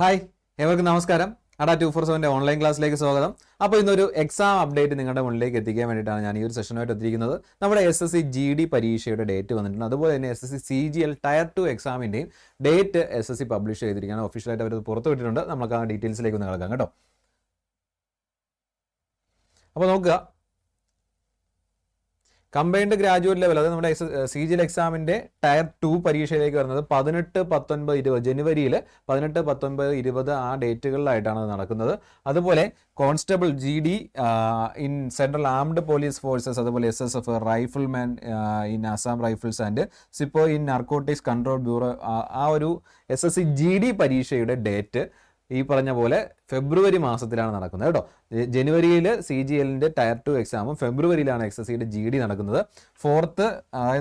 Hi ഏവർക്കും നമസ്കാരം. അടാ ടു ഫോർ സെവന്റെ ഓൺലൈൻ ക്ലാസ്സിലേക്ക് സ്വാഗതം. അപ്പോൾ ഇന്നൊരു എക്സാം അപ്ഡേറ്റ് നിങ്ങളുടെ മുന്നിലേക്ക് എത്തിക്കാൻ വേണ്ടിയിട്ടാണ് ഞാൻ ഈ ഒരു സെഷനുമായിട്ട് എത്തിയിരിക്കുന്നത്. നമ്മുടെ S S C G D പരീക്ഷയുടെ ഡേറ്റ് വന്നിട്ടുണ്ട്. അതുപോലെ തന്നെ S S C C G L tier two എക്സാമിന്റെയും date S S C publish ചെയ്തിരിക്കുകയാണ്. ഒഫീഷ്യലായിട്ട് അവർ പുറത്തു വിട്ടിട്ടുണ്ട്. നമുക്ക് ആ ഡീറ്റെയിൽസിലേക്ക് ഒന്ന് കിടക്കാം കേട്ടോ. അപ്പോൾ നോക്കുക. കമ്പൈൻഡ് ഗ്രാജുവേറ്റ് ലെവൽ അതായത് നമ്മുടെ സി ജി എൽ എക്സാമിന്റെ ടയർ ടു പരീക്ഷയിലേക്ക് വരുന്നത് പതിനെട്ട് പത്തൊൻപത് ഇരുപത് ജനുവരിയിൽ പതിനെട്ട് പത്തൊൻപത് ഇരുപത് ആ ഡേറ്റുകളിലായിട്ടാണ് നടക്കുന്നത്. അതുപോലെ constable G D in central armed police forces അതുപോലെ S S F rifleman in Assam rifles and sepoy in narcotics control bureau ആ ഒരു S S C G D പരീക്ഷയുടെ ഡേറ്റ് ഈ പറഞ്ഞ പോലെ ഫെബ്രുവരി മാസത്തിലാണ് നടക്കുന്നത് കേട്ടോ. ജനുവരിയിൽ സി ജി എല്ലിന്റെ ടയർ ടു എക്സാമും ഫെബ്രുവരിയിലാണ് എക്സ് എസ് സിയുടെ ജി ഡി നടക്കുന്നത്. ഫോർത്ത്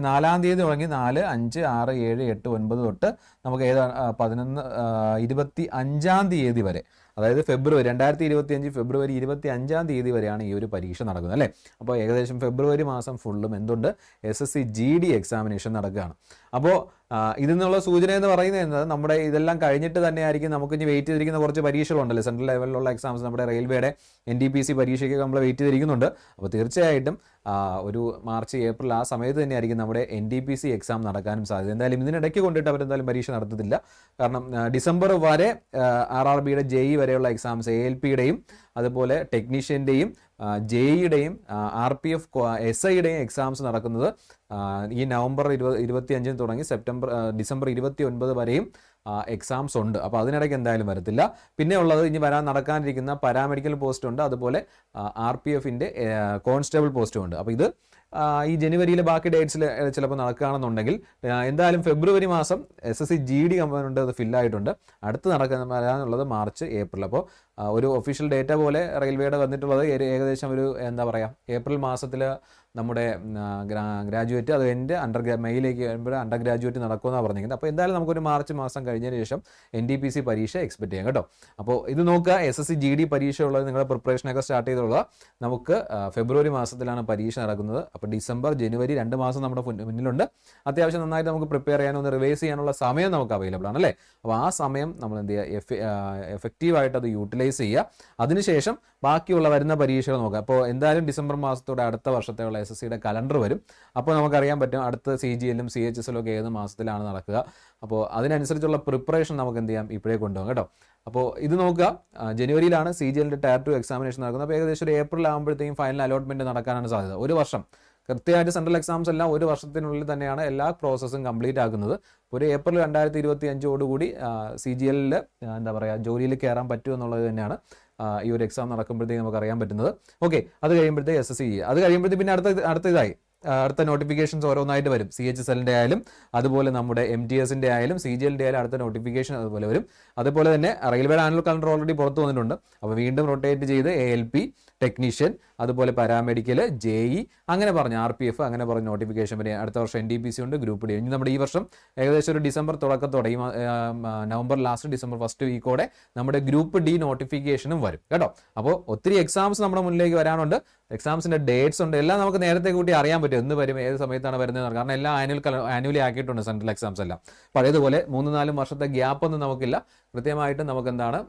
നാലാം തീയതി തുടങ്ങി നാല് അഞ്ച് ആറ് ഏഴ് എട്ട് ഒൻപത് തൊട്ട് നമുക്ക് ഏതാണ് പതിനൊന്ന് ഇരുപത്തി അഞ്ചാം തീയതി വരെ അതായത് ഫെബ്രുവരി രണ്ടായിരത്തി ഇരുപത്തി അഞ്ച് ഫെബ്രുവരി ഇരുപത്തി അഞ്ചാം തീയതി വരെയാണ് ഈ ഒരു പരീക്ഷ നടക്കുന്നത് അല്ലേ? അപ്പോൾ ഏകദേശം ഫെബ്രുവരി മാസം ഫുള്ളും എന്തുണ്ട്? S S C G D examination നടക്കുകയാണ്. അപ്പോൾ ഇതിൽ നിന്നുള്ള സൂചന എന്ന് പറയുന്നത് നമ്മുടെ ഇതെല്ലാം കഴിഞ്ഞിട്ട് തന്നെയായിരിക്കും നമുക്ക് ഇനി വെയിറ്റ് ചെയ്തിരിക്കുന്ന കുറച്ച് പരീക്ഷകളുണ്ടല്ലോ സെൻട്രൽ ലെവലിലുള്ള എക്സാംസ് നമ്മുടെ റെയിൽവേയുടെ എൻ ഡി പി സി പരീക്ഷയ്ക്ക് നമ്മൾ വെയിറ്റ് ചെയ്തിരിക്കുന്നുണ്ട്. അപ്പോൾ തീർച്ചയായിട്ടും ഒരു മാർച്ച് ഏപ്രിൽ ആ സമയത്ത് തന്നെയായിരിക്കും നമ്മുടെ N D P C exam നടക്കാനും സാധ്യത. എന്തായാലും ഇതിനിടയ്ക്ക് കൊണ്ടിട്ട് അവരെന്തായാലും പരീക്ഷ നടത്തത്തില്ല. കാരണം ഡിസംബർ വരെ ആർ ആർ ബിയുടെ ജെ ഇ വരെയുള്ള എക്സാംസ് എ എൽ പിയുടെയും അതുപോലെ ടെക്നീഷ്യന്റെയും ജെഇയുടെയും ആർ പി എഫ് എസ് ഐയുടെയും എക്സാംസ് നടക്കുന്നത് ഈ നവംബർ ഇരുപത് ഇരുപത്തി അഞ്ചിന് തുടങ്ങി സെപ്റ്റംബർ ഡിസംബർ ഇരുപത്തി ഒൻപത് വരെയും എക്സാംസ് ഉണ്ട്. അപ്പോൾ അതിനിടയ്ക്ക് എന്തായാലും വരത്തില്ല. പിന്നെ ഉള്ളത് ഇനി വരാൻ നടക്കാനിരിക്കുന്ന പാരാമെഡിക്കൽ പോസ്റ്റ് ഉണ്ട്. അതുപോലെ ആർ പി എഫിന്റെ കോൺസ്റ്റബിൾ പോസ്റ്റും ഉണ്ട്. അപ്പോൾ ഇത് ഈ ജനുവരിയിലെ ബാക്കി ഡേറ്റ്സിൽ ചിലപ്പോൾ നടക്കുകയാണെന്നുണ്ടെങ്കിൽ എന്തായാലും ഫെബ്രുവരി മാസം S S C G D കമ്പനുണ്ട് അത് ഫില്ലായിട്ടുണ്ട് അടുത്ത് നടക്കുന്ന വരാനുള്ളത് മാർച്ച് ഏപ്രിൽ. അപ്പോൾ ഒരു ഒഫീഷ്യൽ ഡേറ്റ പോലെ റെയിൽവേയുടെ വന്നിട്ടുള്ളത് ഏകദേശം ഒരു എന്താ പറയുക ഏപ്രിൽ മാസത്തിൽ നമ്മുടെ ഗ്രാജുവേറ്റ് അത് എന്റെ അണ്ടർ മെയിലേക്ക് വരുമ്പോൾ അണ്ടർ ഗ്രാജുവേറ്റ് നടക്കുമെന്നാണ് പറഞ്ഞിരിക്കുന്നത്. അപ്പോൾ എന്തായാലും നമുക്കൊരു മാർച്ച് മാസം കഴിഞ്ഞതിന് ശേഷം എൻ ഡി പി സി പരീക്ഷ എക്സ്പെക്ട് ചെയ്യാം കേട്ടോ. അപ്പോൾ ഇത് നോക്കുക S S C G D പരീക്ഷ ഉള്ളത് നിങ്ങളുടെ പ്രിപ്പറേഷനൊക്കെ സ്റ്റാർട്ട് ചെയ്തുള്ള നമുക്ക് ഫെബ്രുവരി മാസത്തിലാണ് പരീക്ഷ നടക്കുന്നത്. അപ്പോൾ ഡിസംബർ ജനുവരി രണ്ട് മാസം നമ്മുടെ മുന്നിലുണ്ട്. അത്യാവശ്യം നന്നായിട്ട് നമുക്ക് പ്രിപ്പയർ ചെയ്യാനോ ഒന്ന് റിവൈസ് ചെയ്യാനുള്ള സമയം നമുക്ക് അവൈലബിൾ ആണ് അല്ലേ? അപ്പോൾ ആ സമയം നമ്മൾ എന്ത് ചെയ്യുക എഫ് എഫക്റ്റീവായിട്ട് അത് യൂട്ടിലൈസ് ചെയ്യുക. അതിനുശേഷം ബാക്കിയുള്ള വരുന്ന പരീക്ഷകൾ നോക്കുക. അപ്പോൾ എന്തായാലും ഡിസംബർ മാസത്തോടെ അടുത്ത വർഷത്തെയുള്ള എസ് എസ് സിയുടെ കലണ്ടർ വരും. അപ്പോൾ നമുക്കറിയാൻ പറ്റും അടുത്ത സി ജി എല്ലും സി എച്ച് എസ് ഏത് മാസത്തിലാണ് നടക്കുക. അപ്പോൾ അതിനനുസരിച്ചുള്ള പ്രിപ്പറേഷൻ നമുക്ക് എന്ത് ചെയ്യാം? ഇപ്പോഴേ കൊണ്ടുപോകാം കേട്ടോ. അപ്പോൾ ഇത് നോക്കുക. ജനുവരിയിലാണ് സി ജി എല്ലിന്റെ ടയർ ടു എക്സാമിനേഷൻ നടക്കുന്നത്. അപ്പോൾ ഏകദേശം ഒരു ഏപ്രിൽ ആകുമ്പോഴത്തേക്കും ഫൈനൽ അലോട്ട്മെന്റ് നടക്കാനാണ് സാധ്യത. ഒരു വർഷം. കൃത്യമായിട്ട് സെൻട്രൽ എക്സാംസ് എല്ലാം ഒരു വർഷത്തിനുള്ളിൽ തന്നെയാണ് എല്ലാ പ്രോസസ്സും കംപ്ലീറ്റ് ആക്കുന്നത്. ഒരു ഏപ്രിൽ രണ്ടായിരത്തി ഇരുപത്തി അഞ്ചോടുകൂടി സി ജി എല്ലിൽ എന്താ പറയുക ജോലിയിൽ കയറാൻ പറ്റും എന്നുള്ളത് തന്നെയാണ് ഈ ഒരു എക്സാം നടക്കുമ്പോഴത്തേക്ക് നമുക്ക് അറിയാൻ പറ്റുന്നത്. ഓക്കെ അത് കഴിയുമ്പോഴത്തേക്ക് എസ് എസ് സി അത് കഴിയുമ്പോഴത്തേക്ക് പിന്നെ അടുത്ത അടുത്ത ഇതായി. അടുത്ത നോട്ടിഫിക്കേഷൻസ് ഓരോന്നായിട്ട് വരും. സി എച്ച് എസ് എല്ലിന്റെ ആയാലും അതുപോലെ നമ്മുടെ എം ടി എസിന്റെ ആയാലും സി ജി എല്ലിന്റെ ആയാലും അടുത്ത നോട്ടിഫിക്കേഷൻ അതുപോലെ വരും. അതുപോലെ തന്നെ റെയിൽവേ ആനുവൽ കലണ്ടർ ഓൾറെഡി പുറത്ത് വന്നിട്ടുണ്ട്. അപ്പോൾ വീണ്ടും റൊട്ടേറ്റ് ചെയ്ത് എ എൽ പി ടെക്നീഷ്യൻ അതുപോലെ പാരാമെഡിക്കൽ ജെ ഇ അങ്ങനെ പറഞ്ഞു ആർ പി എഫ് അങ്ങനെ പറഞ്ഞു നോട്ടിഫിക്കേഷൻ വരെ. അടുത്ത വർഷം എൻ ഡി പി സി ഉണ്ട് ഗ്രൂപ്പ് ഡി. ഇനി നമ്മുടെ ഈ വർഷം ഏകദേശം ഒരു ഡിസംബർ തുടക്കത്തോടെ ഈ നവംബർ ലാസ്റ്റ് ഡിസംബർ ഫസ്റ്റ് വീക്കോടെ നമ്മുടെ ഗ്രൂപ്പ് ഡി നോട്ടിഫിക്കേഷനും വരും. കേട്ടോ? അപ്പോൾ ഒത്തിരി എക്സാംസ് നമ്മുടെ മുന്നിലേക്ക് വരാനുണ്ട്. എക്സാംസിന്റെ ഡേറ്റ്സ് ഉണ്ട്. എല്ലാം നമുക്ക് നേരത്തെ കൂട്ടി അറിയാൻ പറ്റും. എന്ന് വരും ഏത് സമയത്താണ് വരുന്നത് കാരണം എല്ലാം ആനുവൽ ആനുവലി ആക്കിയിട്ടുണ്ട് സെൻട്രൽ എക്സാംസ് എല്ലാം. പഴയതുപോലെ മൂന്ന് നാലും വർഷത്തെ ഗ്യാപ്പ് ഒന്നും നമുക്കില്ല. കൃത്യമായിട്ട് നമുക്ക് എന്താണ്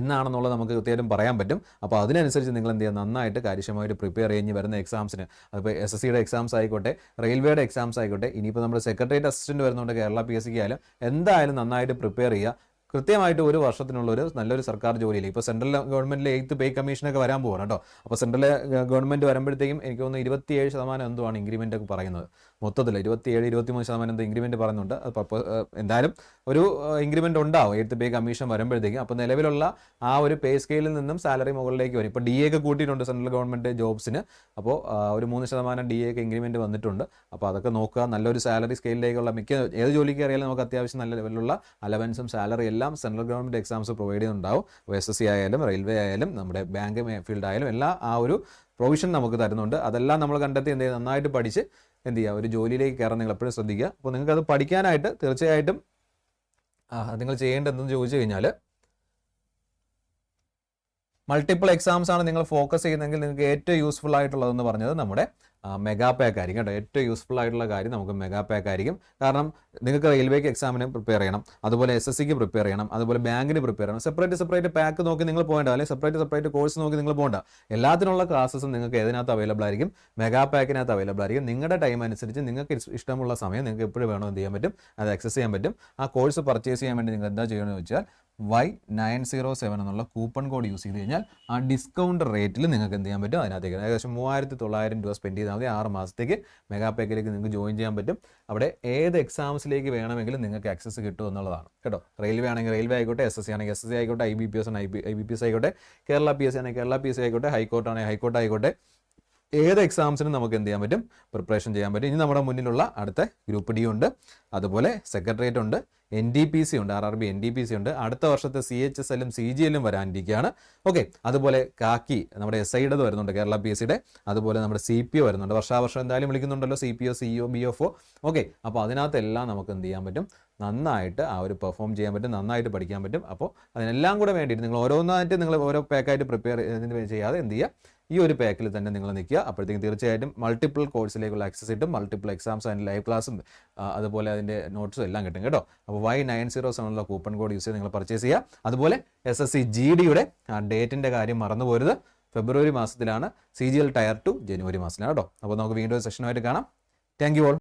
എന്നാണെന്നുള്ളത് നമുക്ക് കൃത്യമായിട്ടും പറയാൻ പറ്റും. അപ്പോൾ അതിനനുസരിച്ച് നിങ്ങൾ എന്ത് ചെയ്യുക? നന്നായിട്ട് കാര്യക്ഷമമായിട്ട് പ്രിപ്പയർ ചെയ്ഞ്ഞ് വരുന്ന എക്സാംസിന് അതിപ്പോൾ എസ് എസ് സിയുടെ എക്സാംസ് ആയിക്കോട്ടെ റെയിൽവേയുടെ എക്സാംസ് ആയിക്കോട്ടെ ഇനിയിപ്പോൾ നമ്മുടെ സെക്രട്ടേറിയറ്റ് അസിസ്റ്റന്റ് വരുന്നുണ്ട് കേരള പി എസ് സിക്ക് ആയാലും എന്തായാലും നന്നായിട്ട് പ്രിപ്പയർ ചെയ്യുക. കൃത്യമായിട്ട് ഒരു വർഷത്തിനുള്ള ഒരു നല്ലൊരു സർക്കാർ ജോലിയിൽ ഇപ്പോൾ സെൻട്രൽ ഗവൺമെന്റിലെ എയ്ത്ത് പേ കമ്മീഷനൊക്കെ വരാൻ പോവാണ് കേട്ടോ. അപ്പോൾ സെൻട്രൽ ഗവൺമെന്റ് വരുമ്പോഴത്തേക്കും എനിക്ക് തോന്നുന്നു ഇരുപത്തിയേഴ് ശതമാനം എന്തോ ആണ് ഇൻക്രിമെന്റ് ഒക്കെ പറയുന്നത്? മൊത്തത്തിൽ ഇരുപത്തിയേഴ് ഇരുപത്തിമൂന്ന് ശതമാനം എന്തോ ഇൻക്രിമെന്റ് പറയുന്നുണ്ട്. അപ്പോൾ എന്തായാലും ഒരു ഇൻക്രിമെന്റ് ഉണ്ടാവും. എയ്ത്ത് പേ കമ്മീഷൻ വരുമ്പോഴത്തേക്കും. അപ്പോൾ നിലവിലുള്ള ആ ഒരു പേ സ്കെയിലിൽ നിന്നും സാലറി മുകളിലേക്ക് വരും. ഇപ്പോൾ ഡി എ ഒക്കെ കൂട്ടിയിട്ടുണ്ട് സെൻട്രൽ ഗവൺമെന്റ് ജോബ്സിന് അപ്പോൾ ഒരു മൂന്ന് ശതമാനം ഡി എ ഒക്കെ വന്നിട്ടുണ്ട്. അപ്പോൾ അതൊക്കെ നോക്കുക. നല്ലൊരു സാലറി സ്കെയിലിലേക്കുള്ള മിക്ക ഏത് ജോലിക്ക് അറിയാലും നമുക്ക് അത്യാവശ്യം നല്ല ലെവലിലുള്ള അലവൻസും സാലറി എല്ലാം സെൻട്രൽ ഗവൺമെന്റ് എക്സാംസ് പ്രൊവൈഡ് ചെയ്യുന്നുണ്ടാവും. എസ് എസ് സി ആയാലും റെയിൽവേ ആയാലും നമ്മുടെ ബാങ്ക് ഫീൽഡ് ആയാലും എല്ലാം ആ ഒരു പ്രൊവിഷൻ നമുക്ക് തരുന്നുണ്ട്. അതെല്ലാം നമ്മൾ കണ്ടെത്തി എന്ത് ചെയ്യുക നന്നായിട്ട് പഠിച്ച് എന്ത് ചെയ്യുക? ഒരു ജോലിയിലേക്ക് കയറാൻ നിങ്ങൾ എപ്പോഴും ശ്രദ്ധിക്കുക. അപ്പോൾ നിങ്ങൾക്ക് അത് പഠിക്കാനായിട്ട് തീർച്ചയായിട്ടും നിങ്ങൾ ചെയ്യേണ്ടതെന്ന് ചോദിച്ചു കഴിഞ്ഞാൽ മൾട്ടിപ്പിൾ എക്സാംസ് ആണ് നിങ്ങൾ ഫോക്കസ് ചെയ്യുന്നതെങ്കിൽ നിങ്ങൾക്ക് ഏറ്റവും യൂസ്ഫുൾ ആയിട്ടുള്ളതെന്ന് പറഞ്ഞത് നമ്മുടെ മെഗാ പാക്ക് ആയിരിക്കും കേട്ടോ. ഏറ്റവും യൂസ്ഫുൾ ആയിട്ടുള്ള കാര്യം നമുക്ക് മെഗാ പാക്ക് ആയിരിക്കും. കാരണം നിങ്ങൾക്ക് റെയിൽവേക്ക് എക്സാമിന് പ്രിപ്പയർ ചെയ്യണം. അതുപോലെ എസ് എസ് സിക്ക് പ്രിപ്പയർ ചെയ്യണം. അതുപോലെ ബാങ്കിന് പ്രിപ്പയർ ചെയ്യണം. സെപ്പറേറ്റ് സെപ്പറേറ്റ് പാക്ക് നോക്കി നിങ്ങൾ പോകേണ്ട. അല്ലെങ്കിൽ സെപ്പറേറ്റ് സെപ്പറേറ്റ് കോഴ്സ് നോക്കി നിങ്ങൾ പോകേണ്ട. എല്ലാത്തിനുള്ള ക്ലാസ്സും നിങ്ങൾക്ക് ഏതിനകത്ത് അവൈലബിൾ ആയിരിക്കും? മെഗാ പാക്കിനകത്ത് അവൈലബിൾ ആയിരിക്കും. നിങ്ങളുടെ ടൈം അനുസരിച്ച് നിങ്ങൾക്ക് ഇഷ്ടമുള്ള സമയം നിങ്ങൾക്ക് എപ്പോഴും വേണോ എന്ത് ചെയ്യാൻ പറ്റും? അത് ആക്സസ് ചെയ്യാൻ പറ്റും. ആ കോഴ്സ് പർച്ചേസ് ചെയ്യാൻ വേണ്ടി നിങ്ങൾ എന്താ ചെയ്യണമെന്ന് വെച്ചാൽ വൈ നയൻ സീറോ സെവൻ എന്നുള്ള കൂപ്പൺ കോഡ് യൂസ് ചെയ്ത് കഴിഞ്ഞാൽ ആ ഡിസ്കൗണ്ട് റേറ്റിൽ നിങ്ങൾക്ക് എന്ത് ചെയ്യാൻ പറ്റും? അതിനകത്തേക്ക് ഏകദേശം മൂവായിരത്തി തൊള്ളായിരം രൂപ സ്പെൻഡ് ചെയ്താൽ മതി ആറ് മാസത്തേക്ക് മെഗാ പാക്കിലേക്ക് നിങ്ങൾക്ക് ജോയിൻ ചെയ്യാൻ പറ്റും. അവിടെ ഏത് എക്സാംസിലേക്ക് വേണമെങ്കിലും നിങ്ങൾക്ക് ആക്സസ് കിട്ടും എന്നുള്ളതാണ്. കേട്ടോ? റെയിൽവേ ആണെങ്കിൽ റെയിൽവേ ആയിക്കോട്ടെ എസ് എസ് സി ആണെങ്കിൽ എസ് എസ് സി ആയിക്കോട്ടെ ഐ ബി പി എസ് ആണെങ്കിൽ ഐ ബി പി എസ് ആയിക്കോട്ടെ കേരള പി എസ് സി ആണെങ്കിൽ കേരള പി എസ് സി ആയിക്കോട്ടെ ഹൈക്കോർട്ട് ആണെങ്കിൽ ഹൈക്കോർട്ട് ആയിക്കോട്ടെ ഏത് എക്സാംസിനും നമുക്ക് എന്ത് ചെയ്യാൻ പറ്റും? പ്രിപ്പറേഷൻ ചെയ്യാൻ പറ്റും. ഇനി നമ്മുടെ മുന്നിലുള്ള അടുത്ത ഗ്രൂപ്പ് ഡി ഉണ്ട്. അതുപോലെ സെക്രട്ടേറിയറ്റ് ഉണ്ട്. എൻ ഡി പി സി ഉണ്ട്. R R B N D P C ഉണ്ട്. അടുത്ത വർഷത്തെ സി എച്ച് എസ് എല്ലും സി ജി എല്ലും വരാനിരിക്കുകയാണ് ഓക്കെ അതുപോലെ കാക്കി നമ്മുടെ എസ് ഐയുടെ വരുന്നുണ്ട് കേരള പി എസ് സിയുടെ അതുപോലെ നമ്മുടെ സി പി ഒ വരുന്നുണ്ട്. വർഷാവർഷം എന്തായാലും വിളിക്കുന്നുണ്ടല്ലോ C P O C O B F O okay അപ്പോൾ അതിനകത്തെല്ലാം നമുക്ക് എന്ത് ചെയ്യാൻ പറ്റും? നന്നായിട്ട് ആ ഒരു പെർഫോം ചെയ്യാൻ പറ്റും. നന്നായിട്ട് പഠിക്കാൻ പറ്റും. അപ്പോൾ അതിനെല്ലാം കൂടെ വേണ്ടിയിട്ട് നിങ്ങൾ ഓരോന്നായിട്ട് നിങ്ങൾ ഓരോ പാക്കായിട്ട് പ്രിപ്പയർ ചെയ്യാതെ എന്ത് ചെയ്യുക? ഈ ഒരു പാക്കിൽ തന്നെ നിങ്ങൾ നിൽക്കുക. അപ്പോഴത്തേക്കും തീർച്ചയായിട്ടും മൾട്ടിപ്പിൾ കോഴ്സിലേക്കുള്ള ആക്സസ് കിട്ടും. മൾട്ടിപ്പിൾ എക്സാംസ് അതിന്റെ ലൈവ് ക്ലാസ്സും അതുപോലെ അതിന്റെ നോട്ട്സും എല്ലാം കിട്ടും കേട്ടോ. അപ്പോൾ വൈ നയൻ സീറോ സെവനുള്ള കൂപ്പൺ കോഡ് യൂസ് ചെയ്ത് നിങ്ങൾ പർച്ചേസ് ചെയ്യുക. അതുപോലെ എസ് എസ് സി ജി ഡിയുടെ ഡേറ്റിന്റെ കാര്യം മറന്നു പോരുത്. ഫെബ്രുവരി മാസത്തിലാണ് C G L tier two ജനുവരി മാസത്തിലാണ് കേട്ടോ. അപ്പോൾ നമുക്ക് വീണ്ടും സെഷനുമായിട്ട് കാണാം. Thank you all